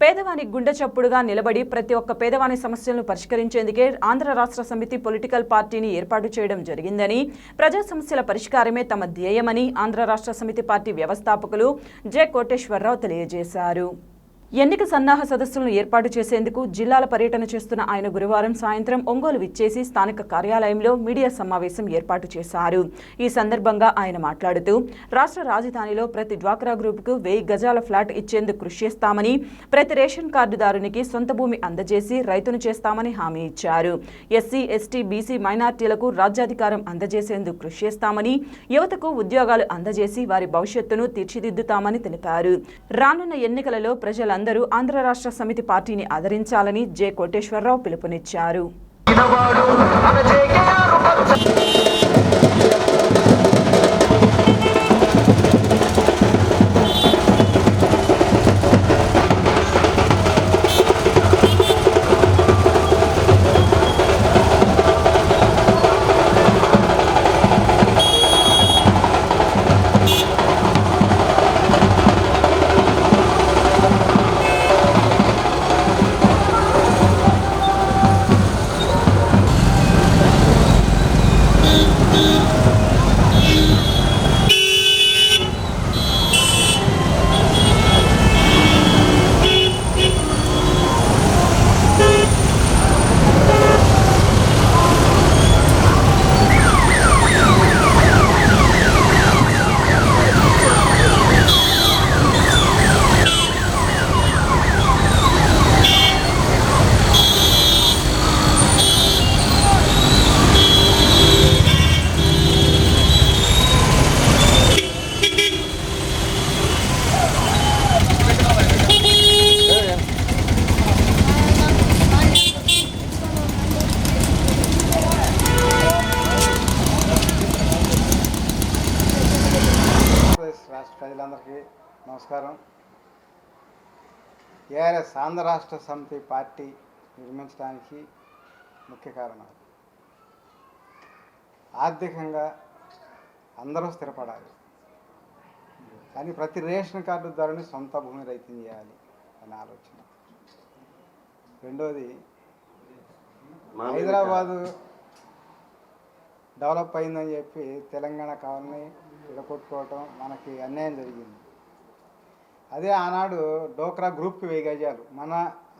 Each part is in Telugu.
పేదవాని గుండె చప్పుడుగా నిలబడి ప్రతి ఒక్క పేదవాని సమస్యలను పరిష్కరించేందుకే ఆంధ్ర రాష్ట్ర సమితి పొలిటికల్ పార్టీని ఏర్పాటు చేయడం జరిగిందని ప్రజా సమస్యల పరిష్కారమే తమ ధ్యేయమని ఆంధ్ర రాష్ట్ర సమితి పార్టీ వ్యవస్థాపకులు జె కోటేశ్వరరావు తెలియజేశారు. ఎన్నిక సన్నాహ సదస్సులను ఏర్పాటు చేసేందుకు జిల్లాల పర్యటన చేస్తున్న ఆయన గురువారం సాయంత్రం ఒంగోలు విచ్చేసి స్థానిక కార్యాలయంలో మీడియా సమావేశం ఏర్పాటు చేశారు. ఈ సందర్భంగా ఆయన మాట్లాడుతూ రాష్ట్ర రాజధానిలో ప్రతి డ్వాక్రా గ్రూప్కు వెయ్యి గజాల ఫ్లాట్ ఇచ్చేందుకు కృషి చేస్తామని ప్రతి రేషన్ కార్డుదారునికి సొంత భూమి అందజేసి రైతును చేస్తామని హామీ ఇచ్చారు. ఎస్సీ ఎస్టీ బీసీ మైనార్టీలకు రాజ్యాధికారం అందజేసేందుకు కృషి చేస్తామని యువతకు ఉద్యోగాలు అందజేసి వారి భవిష్యత్తును తీర్చిదిద్దుతామని తెలిపారు. రానున్న ఎన్నికలలో ప్రజల నేతలందరూ ఆంధ్ర రాష్ట్ర సమితి పార్టీని ఆదరించాలని జె కోటేశ్వరరావు పిలుపునిచ్చారు. రాష్ట్ర ప్రజలందరికీ నమస్కారం. ఏఆర్ఎస్ ఆంధ్ర రాష్ట్ర సమితి పార్టీ నిర్మించడానికి ముఖ్య కారణం. ఆర్థికంగా అందరూ స్థిరపడాలి. కానీ ప్రతి రేషన్ కార్డు ధరని సొంత భూమి రైతుని చేయాలి అనే ఆలోచన. రెండోది హైదరాబాదు డెవలప్ అయిందని చెప్పి తెలంగాణ కావాలని విడగొట్టుకోవటం మనకి అన్యాయం జరిగింది. అదే ఆనాడు డోక్రా గ్రూప్కి వెయ్యి గజాలు. మన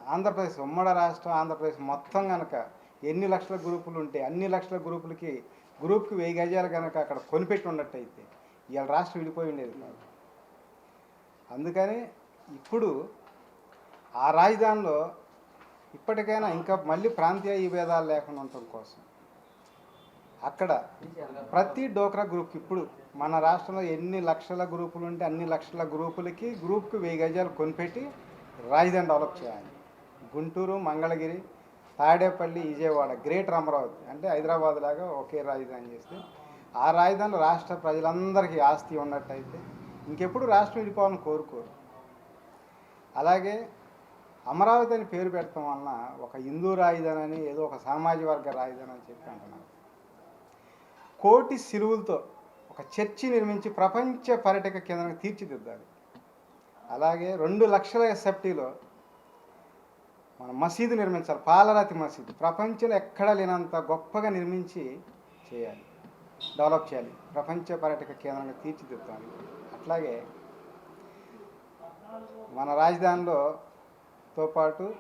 ఆంధ్రప్రదేశ్ ఉమ్మడి రాష్ట్రం ఆంధ్రప్రదేశ్ మొత్తం కనుక ఎన్ని లక్షల గ్రూపులు ఉంటే అన్ని లక్షల గ్రూపులకి గ్రూప్కి వెయ్యి గజాలు కనుక అక్కడ కొనిపెట్టి ఉన్నట్టయితే ఇవాళ రాష్ట్రం విడిపోయి ఉండేది కాదు. అందుకని ఇప్పుడు ఆ రాజధానిలో ఇప్పటికైనా ఇంకా మళ్ళీ ప్రాంతీయ విభేదాలు లేకుండా ఉండటం కోసం అక్కడ ప్రతి డోక్రా గ్రూప్ ఇప్పుడు మన రాష్ట్రంలో ఎన్ని లక్షల గ్రూపులు ఉంటే అన్ని లక్షల గ్రూపులకి గ్రూప్కి వెయ్యి గజాలు కొనిపెట్టి రాజధాని డెవలప్ చేయాలి. గుంటూరు మంగళగిరి తాడేపల్లి విజయవాడ గ్రేటర్ అమరావతి అంటే హైదరాబాద్ లాగా ఒకే రాజధాని చేస్తే ఆ రాజధాని రాష్ట్ర ప్రజలందరికీ ఆస్తి ఉన్నట్టయితే ఇంకెప్పుడు రాష్ట్రం విడిపోవాలని కోరుకోరు. అలాగే అమరావతి అని పేరు పెట్టడం వలన ఒక హిందూ రాజధాని అని ఏదో ఒక సామాజిక వర్గ రాజధాని అని చెప్పి అంటున్నారు. కోటి సిలువులతో ఒక చర్చి నిర్మించి ప్రపంచ పర్యాటక కేంద్రంగా తీర్చిదిద్దాలి. అలాగే రెండు లక్షల ఎస్ఎఫ్టీలో మన మసీదు నిర్మించాలి పాలరాతి మసీదు. ప్రపంచంలో ఎక్కడా లేనంత గొప్పగా నిర్మించి చేయాలి డెవలప్ చేయాలి. ప్రపంచ పర్యాటక కేంద్రంగా తీర్చిదిద్దాలి. అట్లాగే మన రాజధానిలో తో పాటు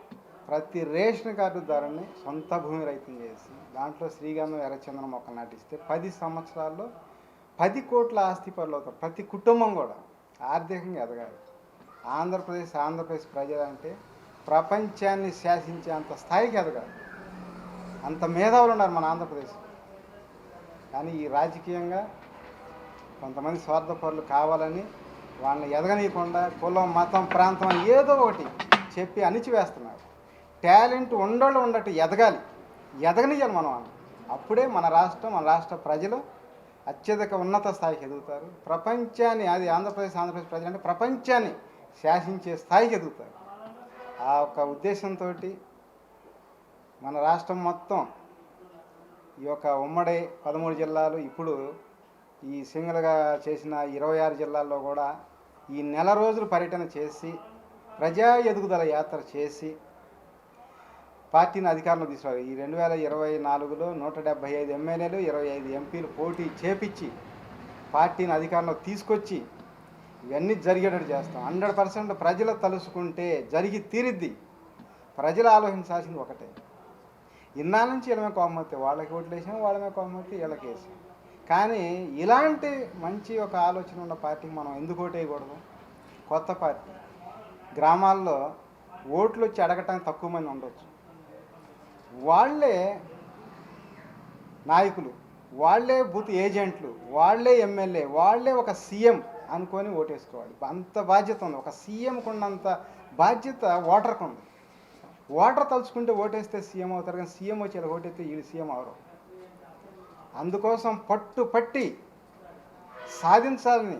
ప్రతి రేషన్ కార్డు ధరని సొంత భూమి రైతం చేసి దాంట్లో శ్రీగంధం ఎర్రచందనం ఒక నాటిస్తే పది సంవత్సరాల్లో పది కోట్ల ఆస్తి పనులు అవుతారు ప్రతి కుటుంబం కూడా ఆర్థికంగా ఎదగాలి. ఆంధ్రప్రదేశ్ ఆంధ్రప్రదేశ్ ప్రజలంటే ప్రపంచాన్ని శాసించే అంత స్థాయికి ఎదగాలి. అంత మేధావులు ఉన్నారు మన ఆంధ్రప్రదేశ్ కానీ ఈ రాజకీయంగా కొంతమంది స్వార్థపరులు కావాలని వాళ్ళని ఎదగనీయకుండా కులం మతం ప్రాంతం ఏదో ఒకటి చెప్పి అణిచివేస్తున్నారు. టాలెంట్ ఉండోళ్ళు ఉండట్టు ఎదగాలి. ఎదగనియాలి మనం అప్పుడే మన రాష్ట్రం మన రాష్ట్ర ప్రజలు అత్యధిక ఉన్నత స్థాయికి ఎదుగుతారు. ప్రపంచాన్ని అది ఆంధ్రప్రదేశ్ ఆంధ్రప్రదేశ్ ప్రజలు అంటే ప్రపంచాన్ని శాసించే స్థాయికి ఎదుగుతారు. ఆ ఒక ఉద్దేశంతో మన రాష్ట్రం మొత్తం ఈ యొక్క ఉమ్మడి పదమూడు జిల్లాలు ఇప్పుడు ఈ సింగిల్గా చేసిన ఇరవై ఆరు జిల్లాల్లో కూడా ఈ నెల రోజులు పర్యటన చేసి ప్రజా ఎదుగుదల యాత్ర చేసి పార్టీని అధికారంలో తీసుకురావాలి. ఈ రెండు వేల ఇరవై నాలుగులో నూట డెబ్బై ఐదు ఎమ్మెల్యేలు ఇరవై ఐదు ఎంపీలు పోటీ చేపించి పార్టీని అధికారంలో తీసుకొచ్చి ఇవన్నీ జరిగేటట్టు చేస్తాం. హండ్రెడ్ పర్సెంట్ ప్రజలు తలుసుకుంటే జరిగి తీరిద్ది. ప్రజలు ఆలోచించాల్సింది ఒకటే. ఇన్నా నుంచి వీళ్ళ మీద కోపం వస్తే వాళ్ళకి ఓట్లు వేసాం వాళ్ళమే మీద కోపం వస్తే వీళ్ళకి వేసాం కానీ ఇలాంటి మంచి ఒక ఆలోచన ఉన్న పార్టీకి మనం ఎందుకు ఓటేయకూడదు కొత్త పార్టీ. గ్రామాల్లో ఓట్లు వచ్చి అడగటానికి తక్కువ మంది ఉండొచ్చు. వాళ్ళే నాయకులు వాళ్ళే బూత్ ఏజెంట్లు వాళ్ళే ఎమ్మెల్యే వాళ్ళే ఒక సీఎం అనుకొని ఓటేసుకోవాలి. అంత బాధ్యత ఉంది. ఒక సీఎంకు ఉన్నంత బాధ్యత ఓటర్కు ఉంది. ఓటర్ తలుచుకుంటే ఓటేస్తే సీఎం అవుతారు కానీ సీఎం వచ్చి ఇలా ఓటేస్తే వీళ్ళు సీఎం అవరు. అందుకోసం పట్టు పట్టి సాధించాలని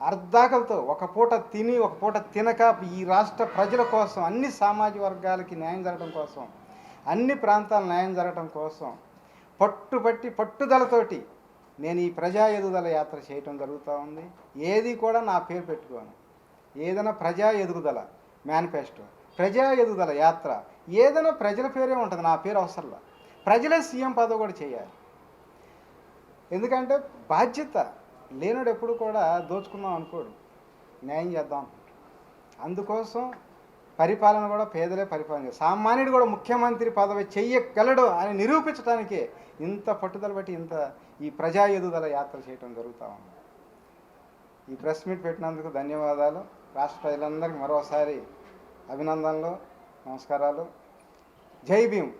అర్ధాకలతో ఒక పూట తిని ఒక పూట తినక ఈ రాష్ట్ర ప్రజల కోసం అన్ని సామాజిక వర్గాలకి న్యాయం జరగడం కోసం అన్ని ప్రాంతాల న్యాయం జరగటం కోసం పట్టుబట్టి పట్టుదలతోటి నేను ఈ ప్రజా ఎదుగుదల యాత్ర చేయటం జరుగుతూ ఉంది. ఏది కూడా నా పేరు పెట్టుకోను. ఏదైనా ప్రజా ఎదుగుదల మేనిఫెస్టో ప్రజా ఎదుగుదల యాత్ర ఏదైనా ప్రజల పేరే ఉంటుంది నా పేరు అవసరంలా. ప్రజలే సీఎం పదవి కూడా చేయాలి. ఎందుకంటే బాధ్యత లేనుడు ఎప్పుడు కూడా దోచుకుందాం అనుకోడు. న్యాయం చేద్దాం అనుకుంటాడు. అందుకోసం పరిపాలన కూడా పేదలే పరిపాలన సామాన్యుడు కూడా ముఖ్యమంత్రి పదవి చెయ్యగలడు అని నిరూపించడానికి ఇంత పట్టుదల బట్టి ఇంత ఈ ప్రజా ఎదుగుదల యాత్ర చేయటం జరుగుతూ ఉంది. ఈ ప్రెస్ మీట్ పెట్టినందుకు ధన్యవాదాలు. రాష్ట్ర ప్రజలందరికీ మరోసారి అభినందనలు నమస్కారాలు. జై భీమ్.